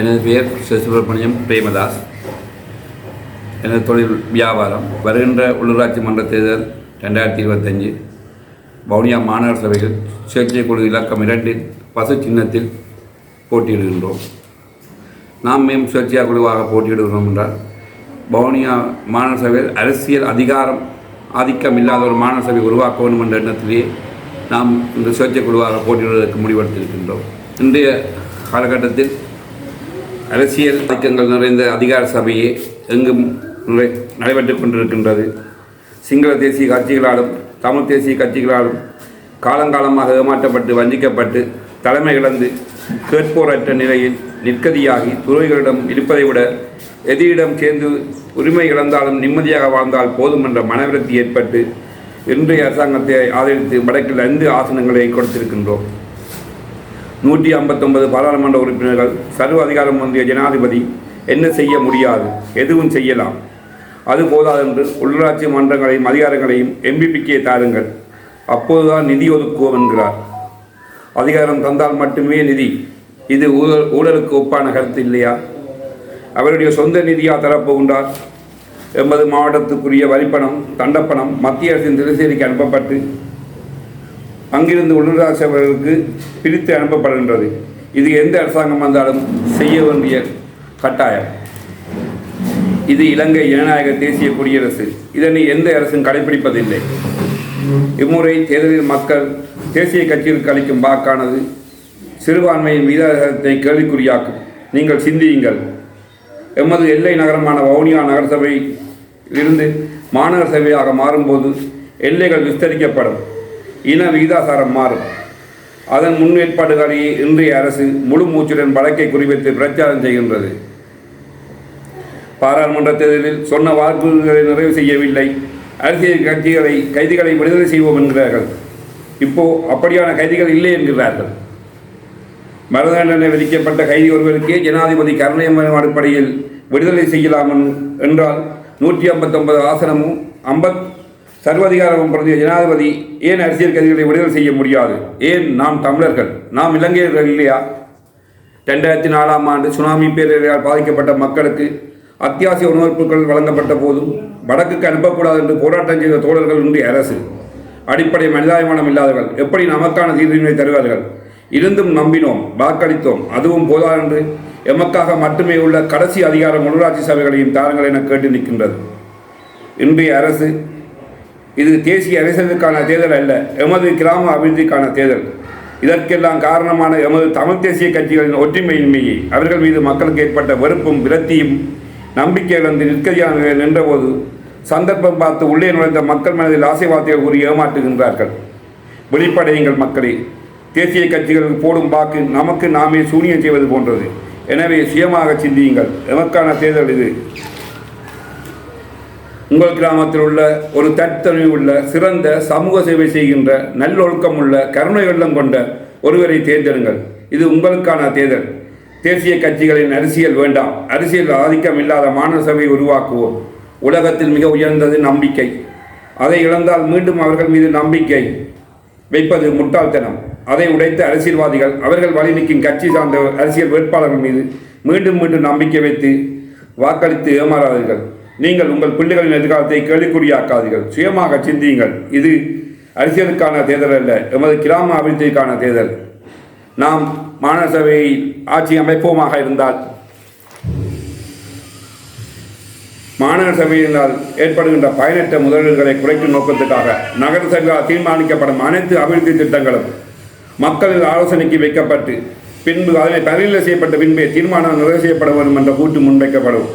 எனது பெயர் சிவசுப்ரமணியம் பிரேமதாஸ். எனது தொழில் வியாபாரம். வருகின்ற உள்ளூராட்சி மன்ற தேர்தல் ரெண்டாயிரத்தி இருபத்தஞ்சு வவுனியா மாநகர சபையில் சுயேட்சை குழு இலக்கம் இரண்டில் பசு சின்னத்தில் போட்டியிடுகின்றோம். நாம் மேம் சுயேட்சையா குழுவாக போட்டியிடுகிறோம் என்றால் வவுனியா மாநகர சபையில் அரசியல் அதிகாரம் ஆதிக்கம் இல்லாத ஒரு மாநகர சபை உருவாக்க வேண்டும் என்ற எண்ணத்திலேயே நாம் இந்த சுயேட்சை குழுவாக போட்டியிடுவதற்கு முடிவெடுத்திருக்கின்றோம். இன்றைய காலகட்டத்தில் அரசியல் இயக்கங்கள் நிறைந்த அதிகார சபையே எங்கும் நிறை- நடைபெற்றுக் கொண்டிருக்கின்றது. சிங்கள தேசிய கட்சிகளாலும் தமிழ் தேசிய கட்சிகளாலும் காலங்காலமாக ஏமாற்றப்பட்டு வஞ்சிக்கப்பட்டு தலைமை இழந்து கேட்போரற்ற நிலையில் நிற்கதியாகி துறவிகளிடம் இருப்பதை விட எதிரிடம் சேர்ந்து உரிமை இழந்தாலும் நிம்மதியாக வாழ்ந்தால் போதும் என்ற மனவிருத்தி ஏற்பட்டு இன்றைய அரசாங்கத்தை ஆதரித்து வடக்கில் ஐந்து ஆசனங்களை கொடுத்திருக்கின்றோம். நூற்றி ஐம்பத்தொன்பது பாராளுமன்ற உறுப்பினர்கள் சர்வ அதிகாரம் வந்திய ஜனாதிபதி என்ன செய்ய முடியாது எதுவும் செய்யலாம். அது போதாதென்று உள்ளாட்சி மன்றங்களையும் அதிகாரங்களையும் எம்பிபிக்கே தாருங்கள். அப்போதுதான் நிதி ஒதுக்குவோம் என்கிறார். அதிகாரம் தந்தால் மட்டுமே நிதி. இது ஊழல் ஊழலுக்கு ஒப்பான கருத்து இல்லையா? அவருடைய சொந்த நிதியாக தரப்போகின்றார்? எமது மாவட்டத்துக்குரிய வரிப்பணம் தண்டப்பணம் மத்திய அரசின் தினசரிக்கு அனுப்பப்பட்டு அங்கிருந்து உள்ளூராட்சியர்களுக்கு பிரித்து அனுப்பப்படுகின்றது. இது எந்த அரசாங்கம் வந்தாலும் செய்ய வேண்டிய கட்டாயம். இது இலங்கை ஜனநாயக தேசிய குடியரசு. இதனை எந்த அரசும் கடைபிடிப்பதில்லை இம்முறை தேர்தலில் மக்கள் தேசிய கட்சிகளுக்கு அளிக்கும் வாக்கானது சிறுபான்மையின் மீதாதத்தை கேள்விக்குறியாக்கும். நீங்கள் சிந்தியுங்கள். எமது எல்லை நகரமான வவுனியா நகரசபை இருந்து மாநகர சபையாக மாறும்போது எல்லைகள் விஸ்தரிக்கப்படும். இன விகிதாசாரம் மாறும். அதன் முன்னேற்பாடுகளை இன்றைய அரசு முழு மூச்சுடன் வழக்கை குறிவைத்து பிரச்சாரம் செய்கின்றது. பாராளுமன்ற தேர்தலில் சொன்ன வாக்குறுதிகளை நிறைவு செய்யவில்லை. அரசியல் கட்சிகளை கைதிகளை விடுதலை செய்வோம் என்கிறார்கள். இப்போ அப்படியான கைதிகள் இல்லை என்கிறார்கள். மரண தண்டனை விதிக்கப்பட்ட கைதி ஒருவருக்கே ஜனாதிபதி கருணையம்மன் அடிப்படையில் விடுதலை செய்யலாம் என்றால் நூற்றி ஐம்பத்தொன்பது ஆசனமும் ஐம்பத் சர்வதிகாரமும் பிறந்த ஜனாதிபதி ஏன் அரசியல் கைதிகளை விடுதலை செய்ய முடியாது? ஏன் நாம் தமிழர்கள்? நாம் இலங்கையர்கள் இல்லையா? ரெண்டாயிரத்தி நாலாம் ஆண்டு சுனாமி பேரழிவால் பாதிக்கப்பட்ட மக்களுக்கு அத்தியாவசிய உணவுப் பொருட்கள் வழங்கப்பட்ட போதும் வடக்குக்கு அனுப்பக்கூடாது என்று போராட்டம் செய்த தோழர்கள் உண்டு அரசு. அடிப்படை மனிதாபிமானம் இல்லாதவர்கள். எப்படி நமக்கான தீர்வினை தருவார்கள்? இருந்தும் நம்பினோம் வாக்களித்தோம். அதுவும் போதாதென்று எமக்காக மட்டுமே உள்ள கடைசி அதிகாரம் உள்ளூராட்சி சபைகளையும் தாருங்கள் என கேட்டு நிற்கின்றது. இன்றைய அரசு இது தேசிய அரசியலுக்கான தேர்தல் அல்ல எமது கிராம அபிவிருத்திக்கான தேர்தல். இதற்கெல்லாம் காரணமான எமது தமிழ் தேசிய கட்சிகளின் ஒற்றுமையின்மையை அவர்கள் மீது மக்களுக்கு ஏற்பட்ட வெறுப்பும் விரத்தியும் நம்பிக்கை இழந்து நிற்கதியான நின்றபோது சந்தர்ப்பம் பார்த்து உள்ளே நுழைந்த மக்கள் மனதில் ஆசை வார்த்தைகள் கூறி ஏமாற்றுகின்றார்கள். வெளிப்படையுங்கள் மக்களே தேசிய கட்சிகளுக்கு போடும் வாக்கு நமக்கு நாமே சூனியம் செய்வது போன்றது. எனவே சுயமாக சிந்தியுங்கள். எமக்கான தேர்தல் இது. உங்கள் கிராமத்தில் உள்ள ஒரு தற்தனி உள்ள சிறந்த சமூக சேவை செய்கின்ற நல்லொழுக்கம் உள்ள கருணை வெள்ளம் கொண்ட ஒருவரை தேர்ந்தெடுங்கள். இது உங்களுக்கான தேர்தல். தேசிய கட்சிகளின் அரசியல் வேண்டாம். அரசியல் ஆதிக்கம் இல்லாத மாநில சபையை உருவாக்குவோம். உலகத்தில் மிக உயர்ந்தது நம்பிக்கை. அதை இழந்தால் மீண்டும் அவர்கள் மீது நம்பிக்கை வைப்பது முட்டாள்தனம். அதை உடைத்த அரசியல்வாதிகள் அவர்கள் வழி நிற்கும் கட்சி சார்ந்த அரசியல் வேட்பாளர்கள் மீது மீண்டும் மீண்டும் நம்பிக்கை வைத்து வாக்களித்து ஏமாறாதீர்கள். நீங்கள் உங்கள் பிள்ளைகளின் எதிர்காலத்தை கேள்விக்குறியாக்காதீர்கள் சுயமாக சிந்தியுங்கள். இது அரசியலுக்கான தேர்தல் அல்ல எமது கிராம அபிவிருத்திக்கான தேர்தல். நாம் மாநகசபையை ஆட்சி அமைப்போமாக இருந்தால் மாநகர சபையினால் ஏற்படுகின்ற பயனற்ற முதலீடுகளை குறைக்கும் நோக்கத்துக்காக நகர சபையால் தீர்மானிக்கப்படும் அனைத்து அபிவிருத்தி திட்டங்களும் மக்களின் ஆலோசனைக்கு வைக்கப்பட்டு பின்பு அதனை பரிசீலனை செய்யப்பட்ட பின்பே தீர்மானம் நிறைவு செய்யப்பட வேண்டும் என்ற கூட்டு முன்வைக்கப்படும்.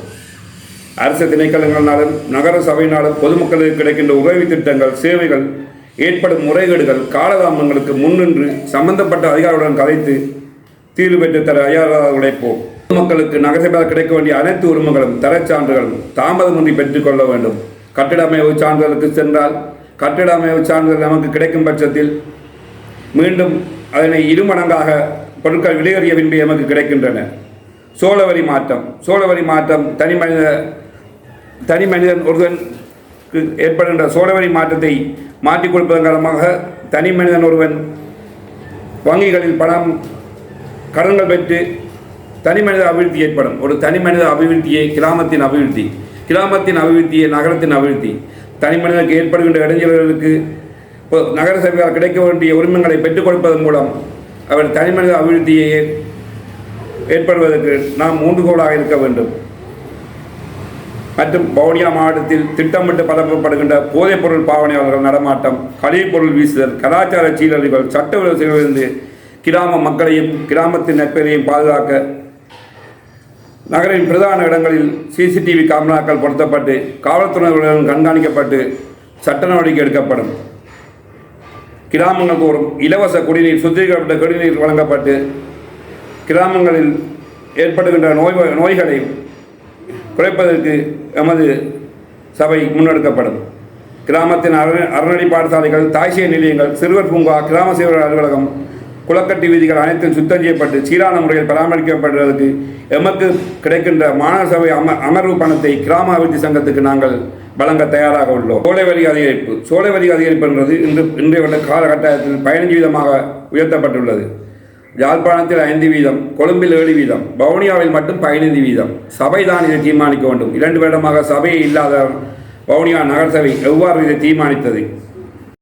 அரசு திணைக்களங்களினாலும் நகர சபையினாலும் பொதுமக்களுக்கு கிடைக்கின்ற உதவி திட்டங்கள் சேவைகள் ஏற்படும் முறைகேடுகள் காலதாமங்களுக்கு முன்னின்று சம்பந்தப்பட்ட அதிகாரிகளுடன் கதைத்து தீர்வு பெற்று தர தயாராக உழைப்போம் பொதுமக்களுக்கு நகரசபையால் கிடைக்க வேண்டிய அனைத்து உரிமைகளும் தரச் சான்றுகளும் தாமதமின்றி பெற்றுக்கொள்ள வேண்டும். கட்டிட அமைவு சான்றிதழுக்கு சென்றால் கட்டிட அமைவு சான்றிதழ் நமக்கு கிடைக்கும் பட்சத்தில் மீண்டும் அதனை இருமடங்காக பொருட்கள் விலையறிய பின்பு எமக்கு கிடைக்கின்றன. சோழவரி மாற்றம் சோழவரி மாற்றம் தனி மனித தனி மனிதன் ஒருவனுக்கு ஏற்படுகின்ற சோழவரி மாற்றத்தை மாற்றிக் கொடுப்பதன் காரணமாக தனி மனிதன் ஒருவன் வங்கிகளில் பணம் கடன்கள் பெற்று தனி மனித அபிவிருத்தி ஏற்படும். ஒரு தனி மனித அபிவிருத்தியை கிராமத்தின் அபிவிருத்தி. கிராமத்தின் அபிவிருத்தியை நகரத்தின் அபிவிருத்தி. தனி மனிதனுக்கு ஏற்படுகின்ற இடைஞ்சல்களுக்கு இப்போ நகர சபையால் கிடைக்க வேண்டிய உரிமங்களை பெற்றுக் கொடுப்பதன் மூலம் அவர் தனி மனித அபிவிருத்தியை ஏற்படுவதற்கு நாம் மூன்றுகோளாக இருக்க வேண்டும். மற்றும் வவுனியா மாவட்டத்தில் திட்டமிட்டு பரப்பப்படுகின்ற போதைப்பொருள் பாவனையாளர்கள் நடமாட்டம் கழிவுப்பொருள் வீசுதல் கலாச்சார சீரழிவுகள் சட்ட விரோதிகளிலிருந்து கிராம மக்களையும் கிராமத்தின் நட்பெயரையும் பாதுகாக்க நகரின் பிரதான இடங்களில் சிசிடிவி கேமராக்கள் பொருத்தப்பட்டு காவல்துறையினருடன் கண்காணிக்கப்பட்டு சட்ட நடவடிக்கை எடுக்கப்படும். கிராமங்களுக்கு ஒரு இலவச குடிநீர் சுத்திகரிக்கப்பட்ட குடிநீர் வழங்கப்பட்டு கிராமங்களில் ஏற்படுகின்ற நோய் நோய்களை குறைப்பதற்கு எமது சபை முன்னெடுக்கப்படும். கிராமத்தின் அரண அறநடை பாடசாலைகள் தாய்சிய நிலையங்கள் சிறுவர் பூங்கா கிராம சேவை அலுவலகம் குளக்கட்டி வீதிகள் அனைத்தும் சுத்தம் செய்யப்பட்டு சீரான முறையில் பராமரிக்கப்படுவதற்கு எமக்கு கிடைக்கின்ற மாநகர சபை அம அமர்வு பணத்தை கிராம அபிவிருத்தி சங்கத்துக்கு நாங்கள் வழங்க தயாராக உள்ளோம். சோலை வரி அதிகரிப்பு சோலை வரி அதிகரிப்பு என்பது இன்று இன்றைய உள்ள காலகட்டத்தில் பதினஞ்சு வீதமாக உயர்த்தப்பட்டுள்ளது. யாழ்ப்பாணத்தில் ஐந்து வீதம் கொழும்பில் ஏழு வீதம் வவுனியாவில் மட்டும் பதினைந்து வீதம். சபை தான் இதை தீர்மானிக்க வேண்டும். இரண்டு வருடமாக சபையே இல்லாத வவுனியா நகரசபை எவ்வாறு இதை தீர்மானித்தது?